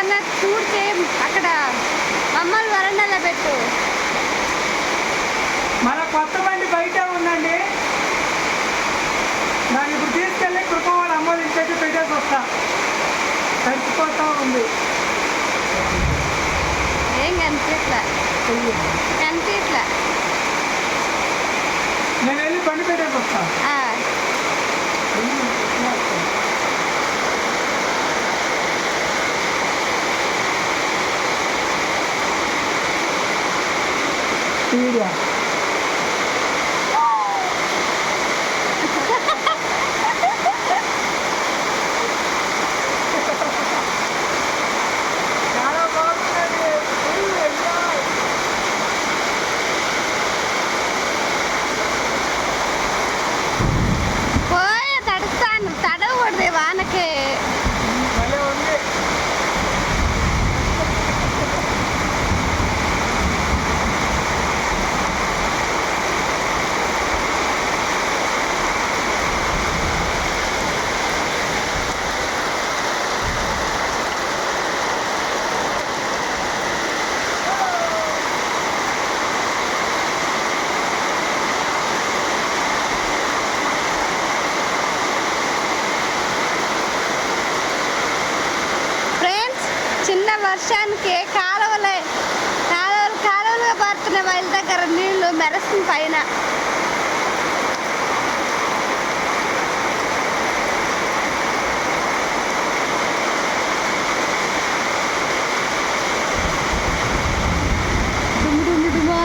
ఎక్కడన్నా చూడితే అక్కడ మమ్మల్ని వరండాలో పెట్టు. మన కొత్త బండి బయట ఉందండి. దాన్ని ఇప్పుడు తీసుకెళ్ళి కృప వాళ్ళ అమ్మోళ్ళ ఇంటికి పెట్టేసి వస్తా. తడిచిపోతా ఉంది. ఏం కనిపించట్లా కనిపించట్లా నేను వెళ్ళి బండి పెట్టేసి వస్తా ఆ, వీడియో చాలా బాగుందండి Full enjoy. పోయి తడుస్తాను తడవకూడదు వానకి భలే ఉంది ఫ్రెండ్స్ చిన్న వర్షానికి కాలువలే కాలువలు కాలువలుగా పారుతున్న వాళ్ళ దగ్గర నీళ్ళు మెరసిన పైన డుమ్ డుమ్ డుమా.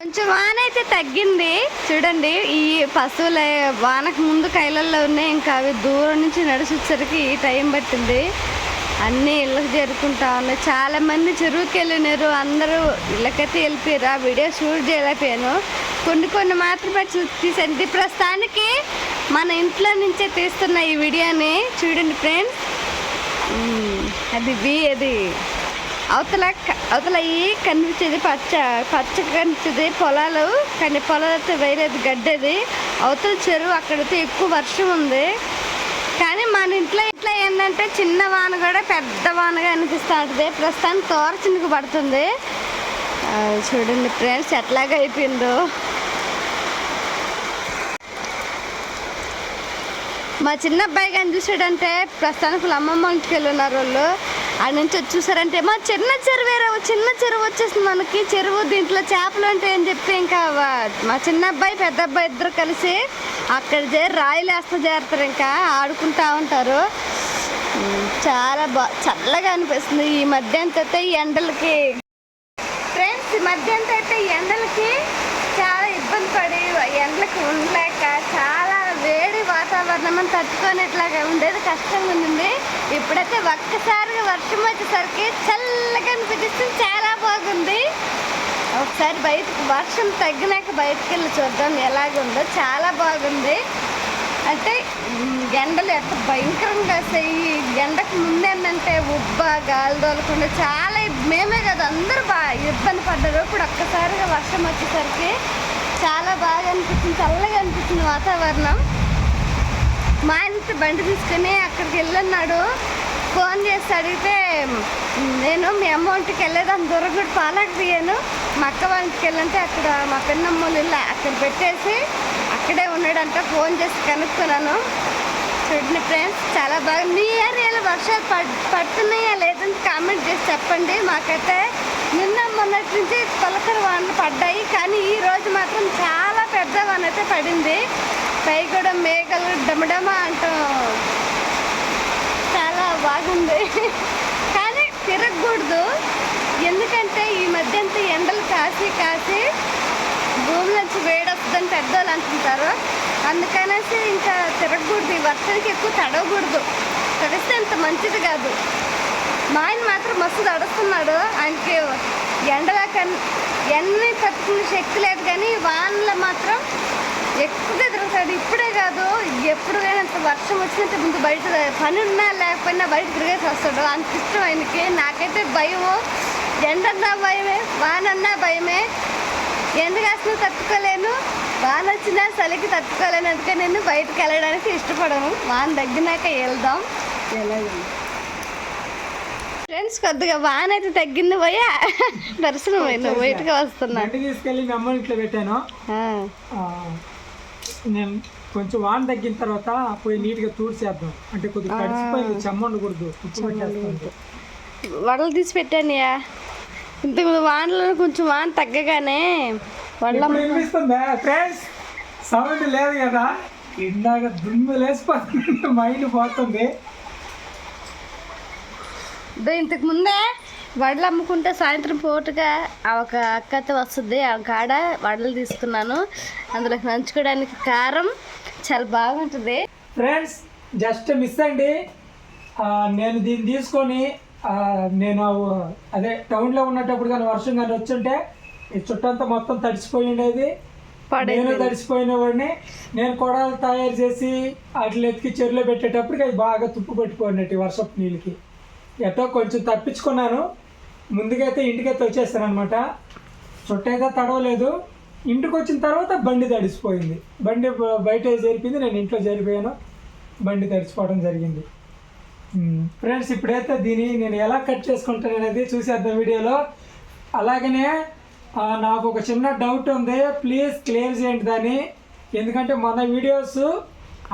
కొంచెం వాన అయితే తగ్గింది. చూడండి ఈ పశువుల వానకు ముందు కైలల్లో ఉన్నాయి. ఇంకా అవి దూరం నుంచి నడిచి ఈ టైం పట్టింది. అన్నీ ఇళ్ళకి చేరుకుంటా ఉన్నాయి. చాలా మంది చెరువుకి వెళ్ళినారు. అందరూ ఇళ్ళకైతే వెళ్ళిపోయారు. ఆ వీడియో షూట్ చేయలేకపోయాను. కొన్ని కొన్ని మాత్రమే చూ తీసాను ప్రస్తుతానికి మన ఇంట్లో నుంచే తీస్తున్న ఈ వీడియోని. చూడండి ఫ్రెండ్స్. అది బి అది. అవతల అవతల ఈ కనిపించేది పచ్చ పచ్చ కనిపించేది పొలాలు. కానీ పొలాలైతే వేరేది గడ్డది. అవతల చెరువు అక్కడైతే ఎక్కువ వర్షం ఉంది. కానీ మన ఇంట్లో ఇట్లా ఏంటంటే చిన్న వాన కూడా పెద్ద వానగా అనిపిస్తూ ఉంటుంది ప్రస్తుతానికి తోర చినుకు పడుతుంది. చూడండి ఫ్రెండ్స్ ఎట్లాగా అయిపోయిందో. మా చిన్న అబ్బాయి కానీ చూసాడంటే ప్రస్తుతానికి అమ్మమ్మ ఇంటికి వెళ్ళి ఉన్నారు వాళ్ళు. ఆడ నుంచి వచ్చి చూసారంటే మా చిన్న చెరువు వేరే చిన్న చెరువు వచ్చేసింది మనకి. చెరువు దీంట్లో చేపలు ఉంటాయి అని చెప్పి ఇంకా మా చిన్న అబ్బాయి పెద్ద అబ్బాయి ఇద్దరు కలిసి అక్కడ చేరి రాయిలు వేస్తా చేరుతారు ఇంకా ఆడుకుంటా ఉంటారు. చాలా బా చల్లగా అనిపిస్తుంది ఈ మధ్య అయితే ఈ ఎండలకి. ఫ్రెండ్స్ ఈ మధ్య అయితే ఈ ఎండలకి చాలా ఇబ్బంది పడి ఎండలకు ఉండలేక మనం అని ఉండేది కష్టంగా ఉంది ఇప్పుడైతే ఒక్కసారిగా వర్షం వచ్చేసరికి చల్లగా అనిపిస్తుంది. చాలా బాగుంది. ఒకసారి బయటకు వర్షం తగ్గినాక బయటకు వెళ్ళి చూద్దాం ఎలాగుందో చాలా బాగుంది. అంటే ఎండలు ఎంత భయంకరంగా వస్తాయి. ఎండకు ముందు ఏంటంటే ఉబ్బ గాలి తోలకుండా చాలా మేమే కదా అందరూ బాగా ఇబ్బంది పడ్డారు. ఇప్పుడు ఒక్కసారిగా వర్షం వచ్చేసరికి చాలా బాగా అనిపించింది చల్లగా అనిపించింది వాతావరణం. మా ఆయన బండి తీసుకుని అక్కడికి వెళ్ళన్నాడు. ఫోన్ చేసి అడిగితే నేను మీ అమౌంట్కి ఇంటికి వెళ్ళేదాన్ని దొరకడు పాలకు తీయను మా అక్క వాళ్ళకి వెళ్ళంటే అక్కడ మా పిన్నమ్మలు ఇల్లు అక్కడ పెట్టేసి అక్కడే ఉన్నాడంట ఫోన్ చేసి కనుక్కున్నాను. చూడండి ఫ్రెండ్స్ చాలా బాగా మీ ఏరియాలో వర్షాలు పడ్ పడుతున్నాయా లేదని కామెంట్ చేసి చెప్పండి. మాకైతే నిన్న మొన్నటి నుంచి తొలకరి వానలు పడ్డాయి కానీ ఈ రోజు మాత్రం చాలా పెద్ద వాన అయితే పడింది. డమడమ అంటూ చాలా బాగుంది. కానీ తిరగకూడదు. ఎందుకంటే ఈ మధ్య అంతా ఎండలు కాసి కాసి భూమి నుంచి వేడొస్తుందని పెద్ద వాళ్ళు అంటుంటారు. అందుకనేసి ఇంకా తిరగకూడదు. ఈ వర్షానికి ఎక్కువ తడవకూడదు. తడిస్తే అంత మంచిది కాదు. మా ఆయన మాత్రం మస్తు తడుస్తున్నాడు. ఆయనకి ఎండలా కన్ ఎన్ని తట్టుకునే శక్తి లేదు కానీ వానలో మాత్రం ఎక్కువగా తిరుగుతాడు ఇప్పుడే కాదు ఎప్పుడు అంత వర్షం వచ్చినంత ముందు బయట పని ఉన్నా లేకపోయినా బయట తిరిగేసి వస్తాడు. అంత ఇష్టం ఆయనకి. నాకైతే భయము ఎండన్నా భయమే వానన్నా భయమే. ఎండ కాసిన తట్టుకోలేను? వాన వచ్చినా చలికి తట్టుకోలేను. అందుకే నేను బయటకు వెళ్ళడానికి ఇష్టపడను. వాన తగ్గినాక వెళ్దాం. ఫ్రెండ్స్ కొద్దిగా వాన అయితే తగ్గింది పోయా. దర్శనం అయింది. బయటకు వస్తున్నా. తీసుకెళ్ళి మీ ఇంట్లో పెట్టాను. నేను కొంచెం వాన తగ్గిన తర్వాత పోయి నీట్గా తూడ్చేద్దాం. అంటే కొద్దిగా తడిసిపోయింది చెమ్మ ఉండకూడదు. ఉప్పు పెట్టేస్తుంది వడలు తీసి పెట్టానుయా ఇంతకుముందు వానలో కొంచెం వాన తగ్గగానే వడల ఫ్రెండ్స్ సౌండ్ లేదు కదా? ఇందాక దుమ్ము లేసిపోతుంది మైండ్ పోతుంది. ఇంతకు ముందే వడలు అమ్ముకుంటే సాయంత్రం పూటగా ఆ ఒక అక్కతో వస్తుంది ఆ కాడ వడలు తీసుకున్నాను. అందులోకి నంచుకోవడానికి కారం చాలా బాగుంటుంది. ఫ్రెండ్స్ జస్ట్ మిస్ అండి. నేను దీన్ని తీసుకొని నేను అదే టౌన్లో ఉన్నప్పుడు కానీ వర్షం కానీ వచ్చుంటే ఈ చుట్టంతా మొత్తం తడిసిపోయి ఉండేది నేను తడిసిపోయిన వాడిని నేను కొడాలు తయారు చేసి వాటిని ఎత్తికి చెరువులో పెట్టేటప్పటికి అవి బాగా తుప్పు పట్టిపోయినట్టు వర్షపు నీళ్ళకి. ఎటో కొంచెం తప్పించుకున్నాను. ముందుకైతే ఇంటికైతే వచ్చేస్తాను అనమాట చుట్టైతే తడవలేదు. ఇంటికి వచ్చిన తర్వాత బండి తడిసిపోయింది. బండి బయట జరిపింది నేను ఇంట్లో జరిపోయాను బండి తడిసిపోవడం జరిగింది. ఫ్రెండ్స్ ఇప్పుడైతే దీన్ని నేను ఎలా కట్ చేసుకుంటాను అనేది చూసేద్దాం వీడియోలో. అలాగనే నాకు ఒక చిన్న డౌట్ ఉంది. ప్లీజ్ క్లియర్ చేయండి దాన్ని. ఎందుకంటే మన వీడియోస్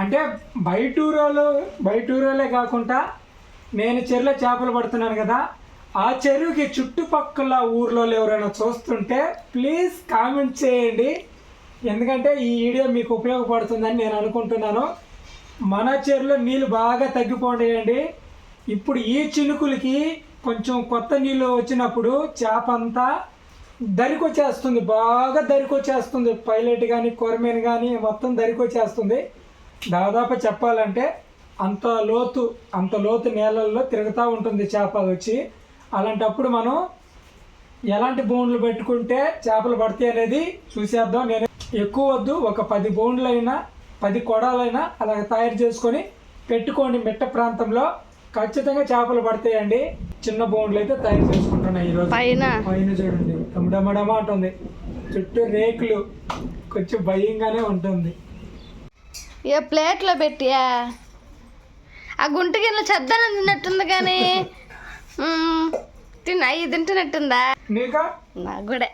అంటే బయటూరోలు బయటూరోలే బయట కాకుండా నేను చెరువులో చేపలు పడుతున్నాను కదా ఆ చెరువుకి చుట్టుపక్కల ఊర్లో ఎవరైనా చూస్తుంటే ప్లీజ్ కామెంట్ చేయండి. ఎందుకంటే ఈ వీడియో మీకు ఉపయోగపడుతుందని నేను అనుకుంటున్నాను. మన చెరువులో నీళ్ళు బాగా తగ్గిపోయాయండి ఇప్పుడు ఈ చినుకులకి కొంచెం కొత్త నీళ్ళు వచ్చినప్పుడు చేప అంతా దరికొచ్చేస్తుంది బాగా దరికొచ్చేస్తుంది. పైలట్ కానీ కొరమేన్ కానీ మొత్తం దరికొచ్చేస్తుంది. దాదాపు చెప్పాలంటే అంత లోతు అంత లోతు నేలల్లో తిరుగుతూ ఉంటుంది చేప వచ్చి. అలాంటప్పుడు మనం ఎలాంటి బోన్లు పెట్టుకుంటే చేపలు పడతాయి అనేది చూసేద్దాం. నేను ఎక్కువ వద్దు ఒక పది బోన్లైనా పది కొడాలైనా అలా తయారు చేసుకొని పెట్టుకోండి. మిట్ట ప్రాంతంలో ఖచ్చితంగా చేపలు పడతాయండి. చిన్న బోన్లు అయితే తయారు చేసుకుంటున్నాయి ఈరోజు. పైన. పైన చూడండి. డమడమడమ ఉంటుంది చుట్టూ రేకులు. కొంచెం భయంగానే ఉంటుంది. ఏ ప్లేట్లో పెట్టియా? ఆ గుంట గిన్నె చెద్దనం తిన్నట్టుంది కానీ తిన్న అవి తింటున్నట్టుందా? నీకా? కూడా.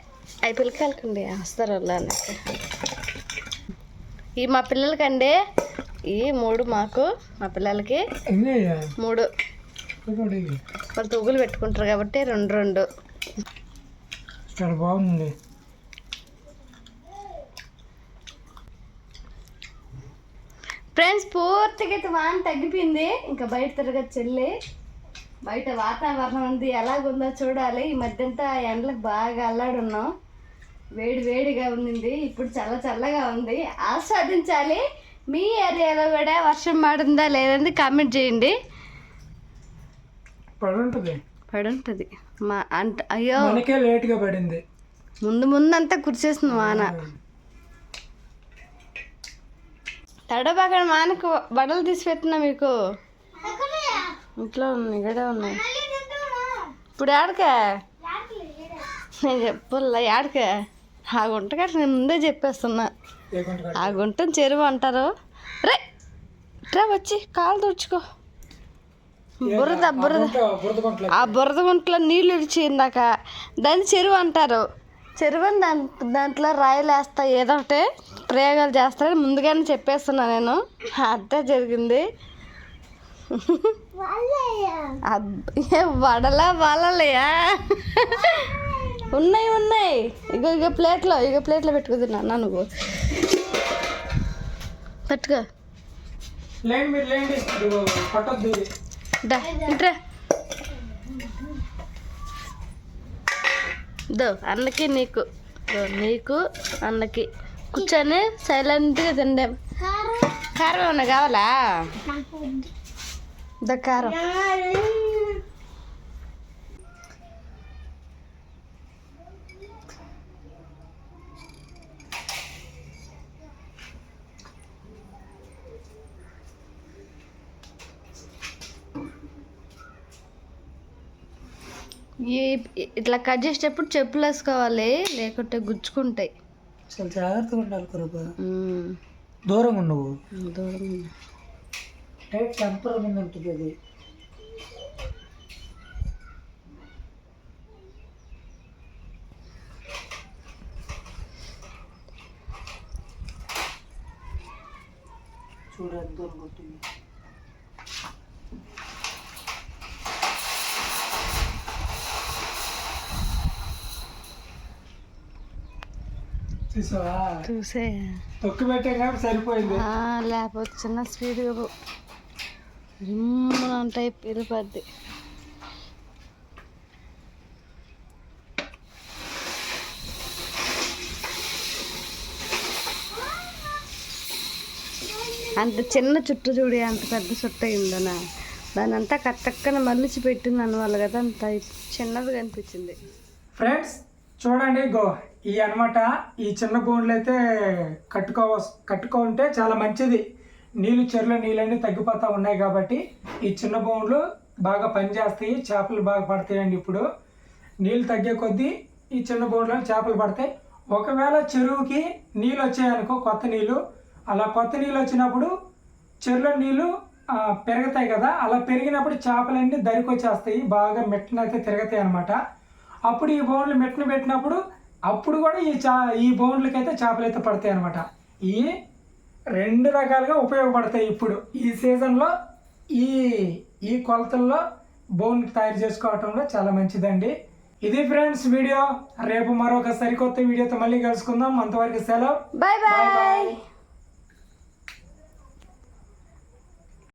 అవి పిల్లకాయలకండి వస్తారు వాళ్ళు అన్నట్టు. ఈ మా పిల్లలకండి ఈ మూడు మాకు మా పిల్లలకి మూడు. వాళ్ళు తొగ్గులు పెట్టుకుంటారు కాబట్టి రెండు రెండు. చాలా బాగుంది. ఫ్రెండ్స్ పూర్తిగా అయితే వాన తగ్గిపోయింది. ఇంకా బయట తిరగచ్చు చెల్లి బయట వాతావరణం ఉంది. ఎలాగుందో చూడాలి. ఈ మధ్యంతా ఎండలకు బాగా అల్లాడున్నాం. వేడి వేడిగా ఉంది ఇప్పుడు చల్ల చల్లగా ఉంది. ఆస్వాదించాలి. మీ ఏరియాలో కూడా వర్షం పడిందా లేదని కామెంట్ చేయండి. పడుంటుంది. పడుంటుంది. మా అంట అయ్యో. లేట్గా పడింది. ముందు ముందు అంతా కురిసేస్తుంది వాన తడబాక వానకు బట్టలు తీసి పెట్టినా మీకు? ఇంట్లో ఉన్నాయి ఇక్కడ ఉన్నాయి. ఇప్పుడు ఆడకా నేను చెప్పల్లా ఆడకా ఆ గుంట కట్ట నేను ముందే చెప్పేస్తున్నా. ఆ గుంటను చెరువు అంటారు. రే రా వచ్చి కాలు తుడుచుకో. బురద బురద. ఆ బురద గుంటలో నీళ్ళు ఇడిచి ఇందాక దాన్ని చెరువు అంటారు. చెరువు అని దాని దాంట్లో రాయలు వేస్తా ఏదో ఒకటి ప్రయోగాలు చేస్తారని ముందుగానే చెప్పేస్తున్నా నేను. అంతే జరిగింది. వడలా వలలయా? ఉన్నాయి ఉన్నాయి. ఇగో ఇగో ప్లేట్లో ఇగో ప్లేట్లో పెట్టుకుతున్నా నువ్వు. పెట్టుకో. ఇంట్రా. దో అన్నకి నీకు. దో నీకు అన్నకి. కూర్చొని సైలెంట్గా తిండే కారం. ఏమన్నా కావాలా? ద కారం. ఇట్లా కట్ చేసేటప్పుడు చెప్పులు వేసుకోవాలి లేకుంటే గుచ్చుకుంటాయి. చాలా జాగ్రత్తగా ఉండాలి కృపా. దూరంగా ఉండవు దూరంగా టైట్ ఉంటుంది చూడ అద్దం కొట్టింది. చూసావా చూసే. తొక్కు పెట్టే కాబట్టి సరిపోయింది. లేకపోతే చిన్న స్పీడ్గా రిమ్మన ఉంటాయి పిలుపద్ది అంత చిన్న చుట్టు చూడి అంత పెద్ద చుట్ట అయిందనా? దాని అంతా కట్టక్కన మలిచి పెట్టింది వాళ్ళు కదా అంత చిన్నది కనిపించింది ఫ్రెండ్స్ చూడండి గో. ఈ అన్నమాట ఈ చిన్న బోన్లు అయితే కట్టుకో కట్టుకుంటే చాలా మంచిది. నీళ్ళు చెరువుల నీళ్ళన్నీ తగ్గిపోతూ ఉన్నాయి కాబట్టి ఈ చిన్న బోన్లు బాగా పనిచేస్తాయి చేపలు బాగా పడతాయండి ఇప్పుడు. నీళ్ళు తగ్గే కొద్దీ ఈ చిన్న బోన్లో చేపలు పడతాయి. ఒకవేళ చెరువుకి నీళ్ళు వచ్చాయనుకో కొత్త నీళ్ళు అలా కొత్త నీళ్ళు వచ్చినప్పుడు చెరువులో నీళ్ళు పెరుగుతాయి కదా అలా పెరిగినప్పుడు చేపలన్నీ దరికి వచ్చేస్తాయి బాగా మెట్టనైతే తిరుగుతాయి అనమాట అప్పుడు ఈ బోన్లు మెట్టును పెట్టినప్పుడు అప్పుడు కూడా ఈ చా ఈ బౌండ్లకి అయితే చేపలు అయితే పడతాయి అనమాట ఈ రెండు రకాలుగా ఉపయోగపడతాయి ఇప్పుడు. ఈ సీజన్లో ఈ ఈ కొలతల్లో బౌన్ తయారు చేసుకోవటంలో చాలా మంచిదండి. ఇది ఫ్రెండ్స్ వీడియో. రేపు మరొక సరికొత్త వీడియోతో మళ్ళీ కలుసుకుందాం. అంతవరకు సెలవు. Bye bye